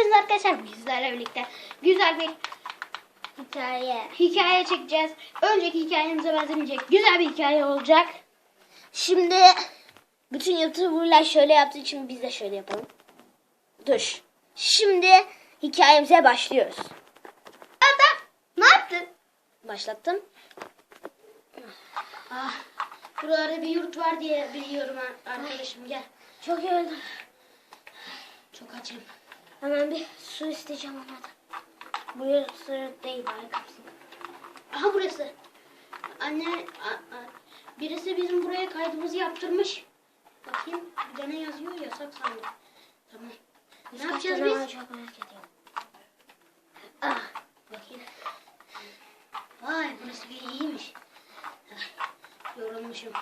hepiniz arkadaşlar bizlerle birlikte güzel bir Hikaye. hikaye çekeceğiz. Önceki hikayemize benzemeyecek güzel bir hikaye olacak. Şimdi bütün YouTuber'lar şöyle yaptığı için biz de şöyle yapalım. Dur. Şimdi hikayemize başlıyoruz. Hatta ne yaptın? Başlattım. Ah, buralarda bir yurt var diye biliyorum ar- arkadaşım gel. Çok yoruldum. Çok açım. Hemen bir su isteyeceğim onlardan. Burası değil bari kapsın. Aha burası. Anne, a- a- birisi bizim buraya kaydımızı yaptırmış. Bakayım bir de ne yazıyor yasak sandım. Tamam. Ne yapacağız biz? Çok merak ediyorum. Ah, bakayım. Vay burası bir iyiymiş. Ah, Yorulmuşum.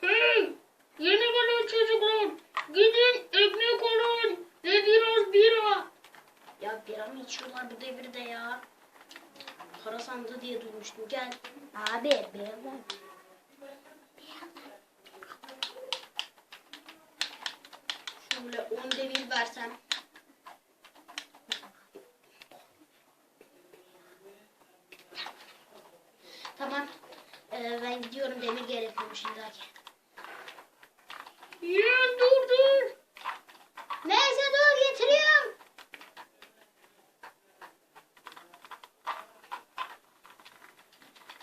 Hey! Yeni gelen çocuklar! Gidin ekmek alın ve biraz bira. Ya bira mı içiyorlar bu devirde ya? Para sandığı diye duymuştum. Gel. Abi birazdan. Şöyle 10 devir versem. Tamam. Ee, ben gidiyorum demir gerekiyormuş illaki. Yeğen dur dur. Neyse dur getiriyorum.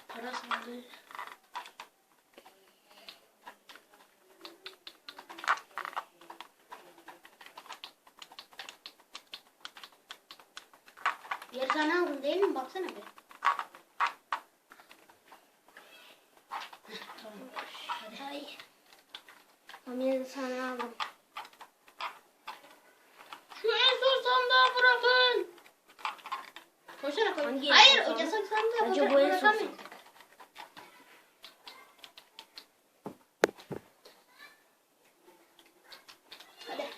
Para sandığı. Bir tane aldın değil mi? Baksana bir. Heh, tamam. Hadi. Ay. Sana aldım. Şu en son sandığı bırakın. Koşarak. Hangi Hayır o yasak sandığı Önce koşarak bu en sandık. Hadi.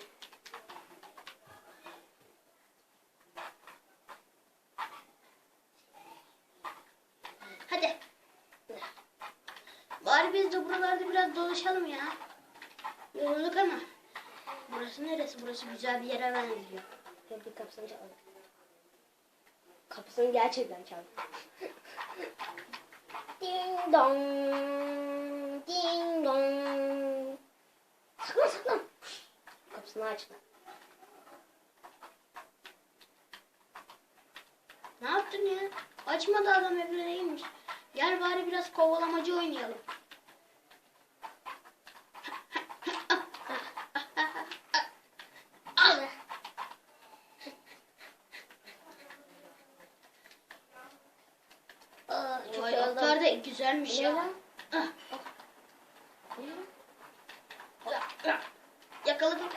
Hadi. Bari biz de buralarda biraz dolaşalım ya. Yorulduk ama. Burası neresi? Burası güzel bir yere benziyor. Hep kapısını çaldım. Kapısını gerçekten çaldım. ding dong. Ding dong. Saklan saklan. Kapısını açtı. Ne yaptın ya? Açmadı adam evine değilmiş. Gel bari biraz kovalamacı oynayalım. Al. Aa, çok Vay yoruldum. atlar da güzelmiş ya. lan? Ah. Ya- Yakaladım.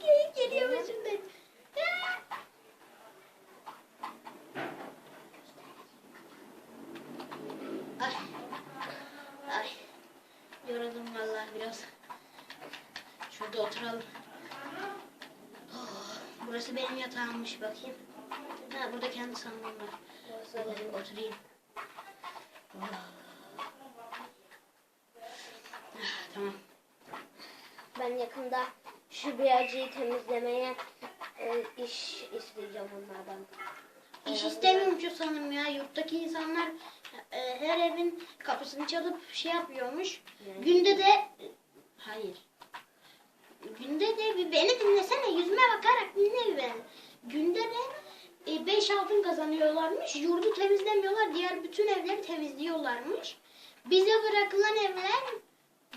Gel- Geliyor başımdan. Ay. Ay. Yoruldum vallahi biraz. Şurada oturalım. Oh, burası benim yatağımmış bakayım. Ha burada kendi sandığım var. Oturayım. Tamam. Ben yakında şu biyacıyı temizlemeye e, iş isteyeceğim onlardan. İş Ee, istemiyormuş sanırım ya. Yurttaki insanlar e, her evin kapısını çalıp şey yapıyormuş. Yani- Günde de hayır. Günde de bir beni dinlesene yüzüme bakarak dinle bir beni. Günde de 5 altın kazanıyorlarmış. Yurdu temizlemiyorlar. Diğer bütün evleri temizliyorlarmış. Bize bırakılan evler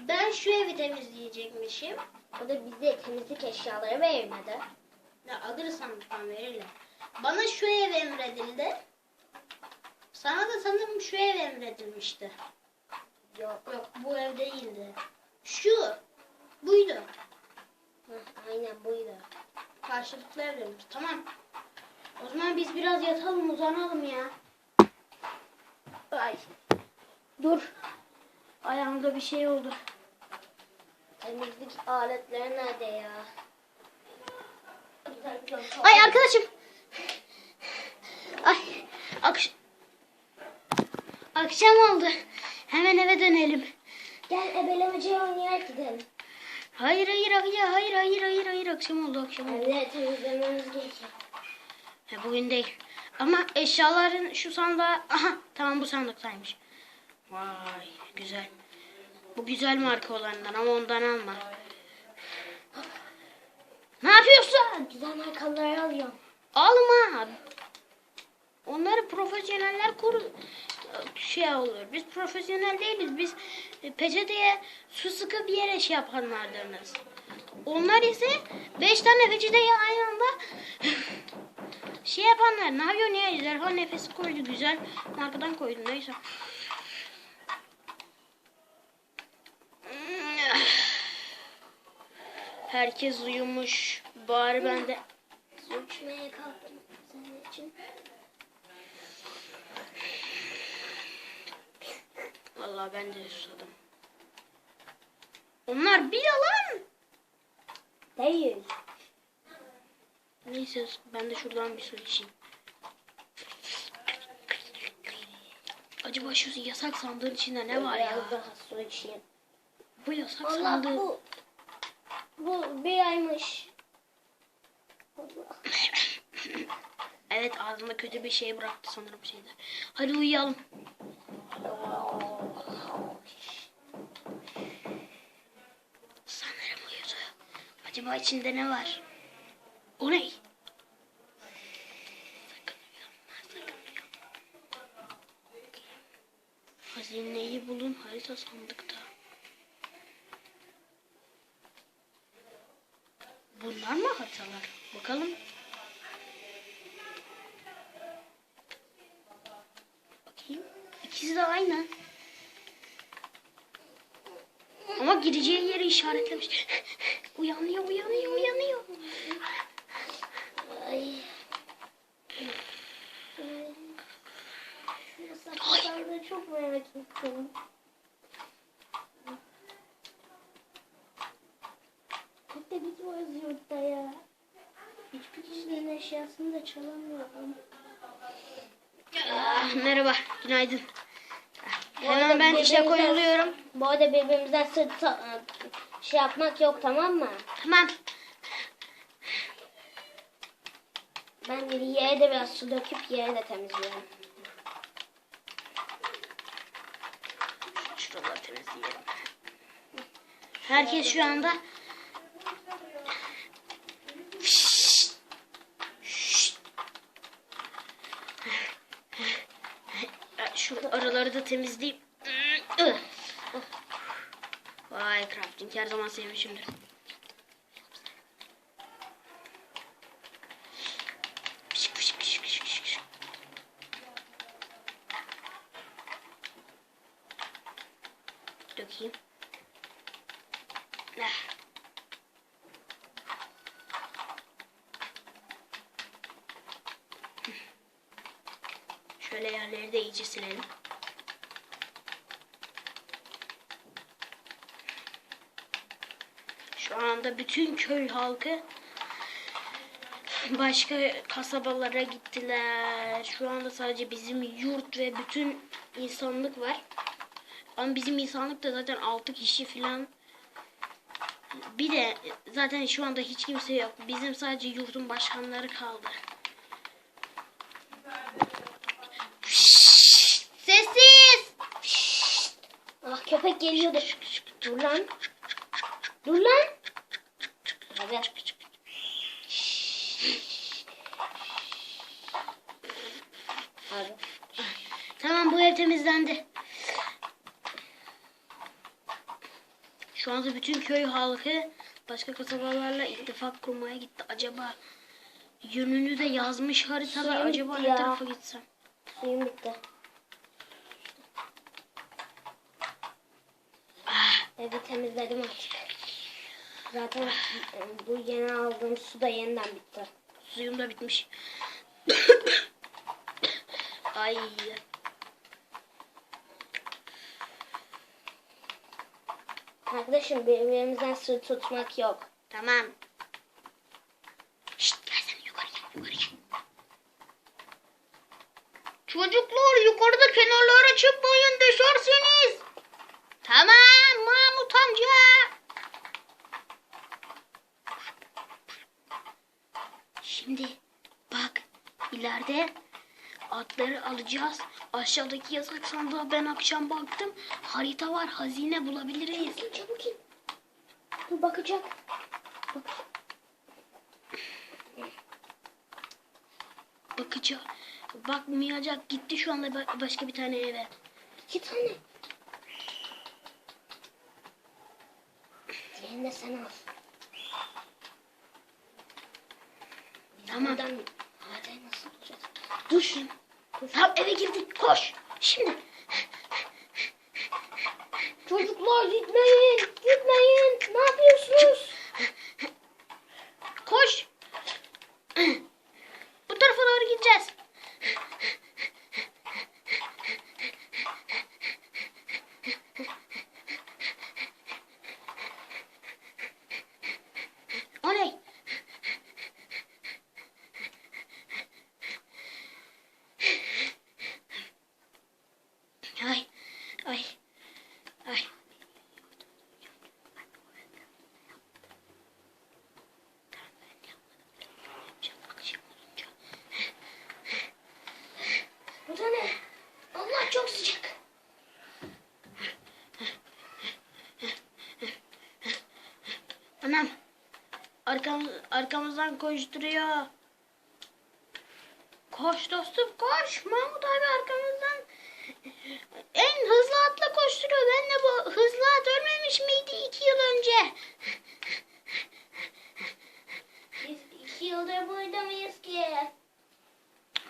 ben şu evi temizleyecekmişim. O da bize temizlik eşyaları vermedi. Ya alırız sandıktan verirler. Bana şu ev emredildi. Sana da sanırım şu ev emredilmişti. Yok. Yok bu ev değildi. Şu. Buydu. Heh, aynen buydu. Karşılıklı evlerimiz. Tamam. O zaman biz biraz yatalım uzanalım ya. Ay. Dur. Ayağımda bir şey oldu. Temizlik aletleri nerede ya? Ay arkadaşım. Ay. Akş Akşam oldu. Hemen eve dönelim. Gel ebelemeci oynayalım gidelim. Hayır hayır hayır hayır hayır hayır hayır akşam oldu akşam oldu. Evet temizlememiz gerekiyor. Ya bugün değil. Ama eşyaların şu sandığa... Aha tamam bu sandıktaymış. Vay güzel. Bu güzel marka olanından ama ondan alma. Ne yapıyorsun? Güzel markaları alıyorum. Alma. Onları profesyoneller koru şey olur. Biz profesyonel değiliz. Biz e, peçeteye su sıkıp yere şey yapanlardanız. Onlar ise beş tane peçeteye aynı anda şey yapanlar. Ne yapıyor niye? Ejderha nefesi koydu. Güzel markadan koydu. Neyse. Herkes uyumuş. Bari ben de Su içmeye kalktım senin için. Vallahi ben de susadım. Onlar bir yalan. Değil. Neyse ben de şuradan bir su içeyim. Acaba şu yasak sandığın içinde ne var ya? Biraz daha su içeyim. Bu yasak Allah sandığı. bu bu bir aymış. Evet ağzında kötü bir şey bıraktı sanırım şeyde. Hadi uyuyalım. Sanırım uyudu. Acaba içinde ne var? O uyanma. Hazineyi bulun harita sandıkta. Bunlar mı haritalar? Bakalım. Bakayım. İkisi de aynı. Ama gireceği yeri işaretlemiş. uyanıyor, uyanıyor, uyanıyor. Ay. Şu yasaklarda çok ettim. Hep de biz varız yurtta ya. Hiçbir kişinin eşyasını da çalamıyorum. Ah, merhaba, günaydın. Bu arada Hemen ben işe koyuluyorum. Bu arada birbirimizden sırt ta- şey yapmak yok tamam mı? Tamam. Ben yere de biraz su döküp yere de temizliyorum. Şuraları temizleyelim. Herkes şu anda. Şu araları da temizleyeyim. Vay crafting her zaman sevmişimdir. Dökeyim. Ah. Şöyle yerleri de iyice silelim. Şu anda bütün köy halkı başka kasabalara gittiler. Şu anda sadece bizim yurt ve bütün insanlık var. Ama bizim insanlık da zaten 6 kişi falan. Bir de zaten şu anda hiç kimse yok. Bizim sadece yurdun başkanları kaldı. Sessiz! Ah köpek geliyordu. Dur lan. Dur lan. Hadi. Tamam bu ev temizlendi. Şu anda bütün köy halkı başka kasabalarla ittifak kurmaya gitti. Acaba yönünü de yazmış haritalar. Suyum Acaba bitti ne ya. tarafa gitsem? Suyum bitti. Ah, Evi temizledim artık. Zaten e, bu yeni aldığım su da yeniden bitti. suyum da bitmiş. Ay. Arkadaşım birbirimizden sır tutmak yok. Tamam. Şşt gelsene yukarı gel yukarı gel. Çocuklar yukarıda kenarlara çıkmayın düşersiniz. Tamam Mahmut amca. Şimdi bak ileride atları alacağız. Aşağıdaki yasak sandığa ben akşam baktım. Harita var hazine bulabiliriz. Çabuk in. Dur bakacak. Bak. Bakacağım. Bakmayacak gitti şu anda ba- başka bir tane eve. İki tane. Diğerini de sen al. Tamam. Adem nasıl bulacağız? Dur şimdi. Tamam eve girdik koş. Şimdi. Çocuklar gitmeyin. Gitmeyin. Ne yapıyorsunuz? Koş. Bu tarafa doğru gideceğiz. O ne? Ay, ay, ay. Anam. Arkam, arkamızdan koşturuyor. Koş dostum koş. Mahmut abi arkamızdan en hızlı atla koşturuyor. Ben de bu hızlı at ölmemiş miydi iki yıl önce? Biz iki yıldır burada mıyız ki?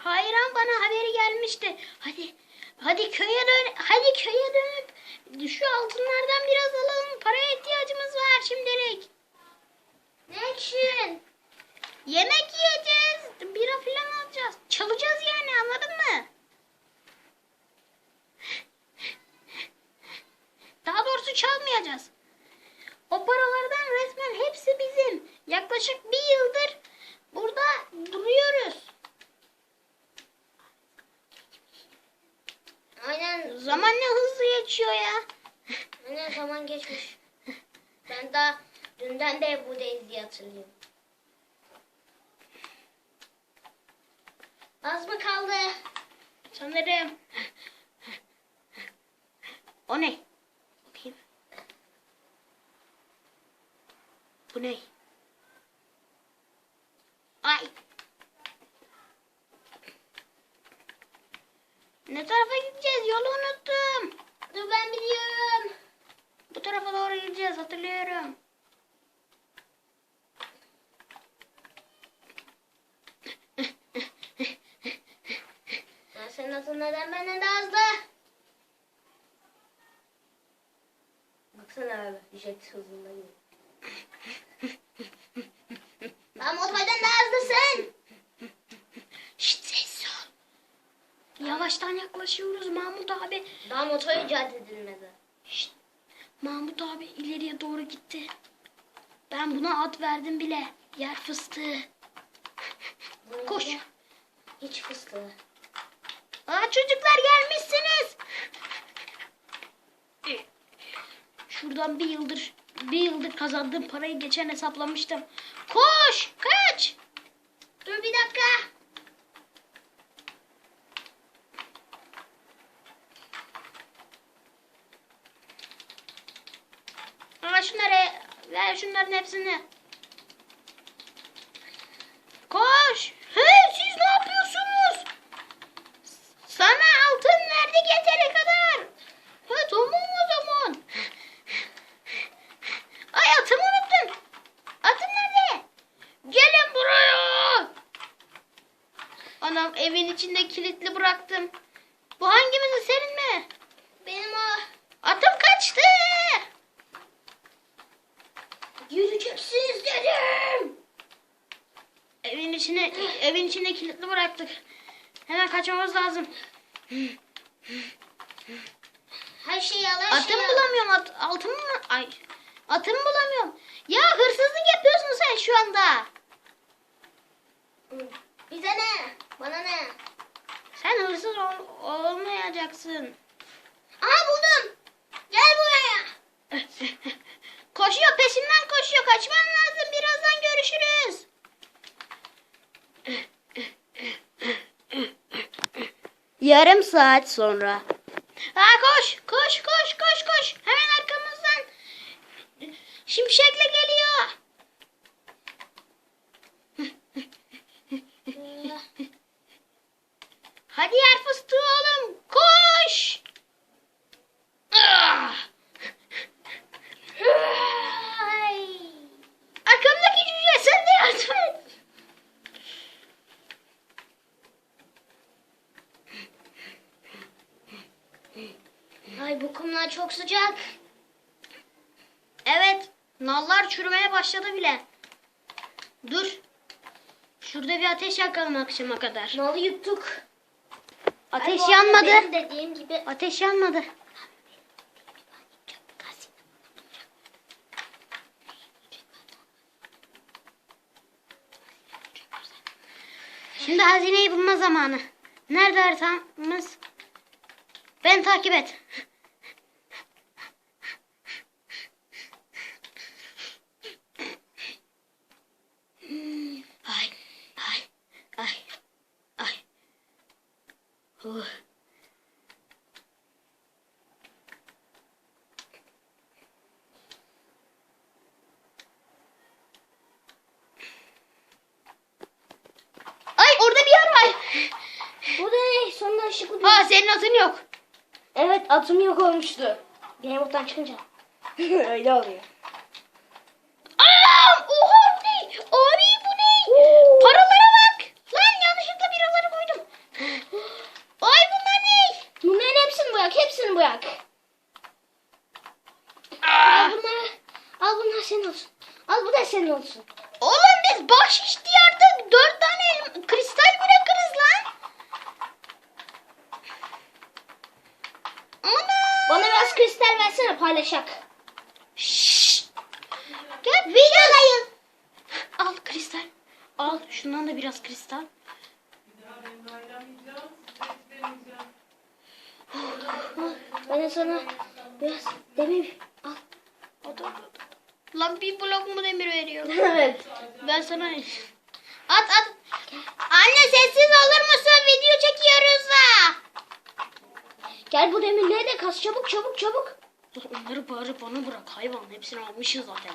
Hayır ama bana haberi gelmişti. Hadi hadi köye dön hadi köye dönüp şu altınlardan biraz alalım. Paraya ihtiyacımız var şimdilik. Ne için? Yemek yiyeceğiz. Bira falan alacağız. Çalacağız yani anladın mı? Daha doğrusu çalmayacağız. O paralardan resmen hepsi bizim. Yaklaşık bir yıldır burada duruyoruz. Aynen. Zaman ne hızlı geçiyor ya. Aynen zaman geçmiş. Ben daha dünden de buradayız diye hatırlıyorum. Az mı kaldı? Sanırım. O ne? Bakayım. Bu ne? Ay. Ne tarafa gideceğiz? Yolu unuttum. Dur ben biliyorum. Tarafa doğru gideceğiz hatırlıyorum. Ya senin atın neden benden daha hızlı? Baksana abi jet hızında gidiyor. Ben motordan daha hızlısın. Şşt ses ol. Yavaştan yaklaşıyoruz Mahmut abi. Daha motor icat edilmedi. Mahmut abi ileriye doğru gitti. Ben buna ad verdim bile. Yer fıstığı. Koş. Hiç fıstığı. Aa çocuklar gelmişsiniz. Şuradan bir yıldır bir yıldır kazandığım parayı geçen hesaplamıştım. Koş, kaç. Dur bir dakika. Şunların hepsini. Koş. Hey siz ne yapıyorsunuz? Sana altın verdik yeteri kadar. Ha tamam o zaman. Ay atımı unuttum. Atım nerede? Gelin buraya. Anam evin içinde kilitli bıraktım. Bu hangimizin senin mi? Benim o. Atım kaçtı. Yürüyeceksiniz dedim. Evin içine evin içinde kilitli bıraktık. Hemen kaçmamız lazım. Her şeyi al her Atımı şeyi al. bulamıyorum. At, altımı mı? Ay. Atımı bulamıyorum. Ya hırsızlık yapıyorsun sen şu anda. Bize ne? Bana ne? Sen hırsız ol- olmayacaksın. Aha buldum. Gel buraya. koşuyor peşimden koşuyor. Kaçman lazım. Birazdan görüşürüz. Yarım saat sonra. Ha koş koş koş koş koş. Hemen arkamızdan. Şimşekle geliyor. Hadi yer fıstığı oğlum. Koş. Ah! Ay. Arkamdaki cüce sen de yardım et. Ay bu kumlar çok sıcak. Evet. Nallar çürümeye başladı bile. Dur. Şurada bir ateş yakalım akşama kadar. Nalı yuttuk. Ateş Ay, yanmadı. Benim dediğim gibi Ateş yanmadı. Şimdi hazineyi bulma zamanı. Nerede haritamız? Ben takip et. Ay, ay, ay, ay. Uh. Ay orada bir yer var. bu da ne? Sonunda ışıklı bir... Ha senin atın yok. Evet atım yok olmuştu. Game Mode'dan çıkınca. Öyle oluyor. Allah'ım oha bu ne? Abi bu ne? Paralara bak. Lan yanlışlıkla biraları koydum. Ay bunlar ne? Bunların hepsini bırak. Hepsini bırak. Aa, Al bunları. Al bunlar senin olsun. Al bu da senin olsun. oğlum biz bahşiş diyarda dört tane elim- kristal bırakırız lan. Ana. Bana biraz versene paylaşak. Şşş. Gel videodayız. Al kristal. Al şundan da biraz kristal. Ben de sana biraz demir al. At, at, at. Lan bir blok mu demir veriyor? evet. Ben sana... At at. Anne sessiz olur musun? Video çekiyoruz da. Gel bu demirleri de kas çabuk çabuk çabuk. Onları bari bana bırak hayvan. Hepsini almışız zaten.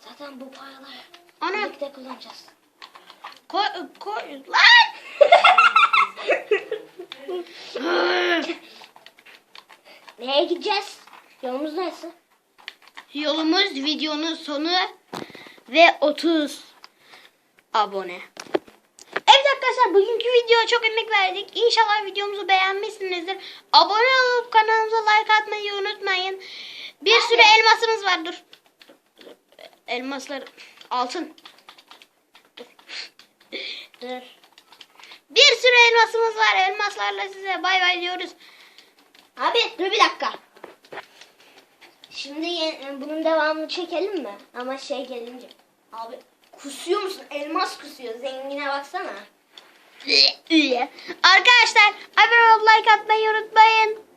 Zaten bu paraları Ana birlikte kullanacağız. koy koy. Lan! Nereye gideceğiz? Yolumuz neresi? Yolumuz videonun sonu ve 30 abone. Arkadaşlar bugünkü videoya çok emek verdik. İnşallah videomuzu beğenmişsinizdir. Abone olup kanalımıza like atmayı unutmayın. Bir sürü elmasımız var. Dur. Elmaslar altın. Dur. Bir sürü elmasımız var. Elmaslarla size bay bay diyoruz. Abi dur bir dakika. Şimdi bunun devamını çekelim mi? Ama şey gelince. Abi kusuyor musun? Elmas kusuyor. Zengine baksana. Arkadaşlar abone olup like atmayı unutmayın.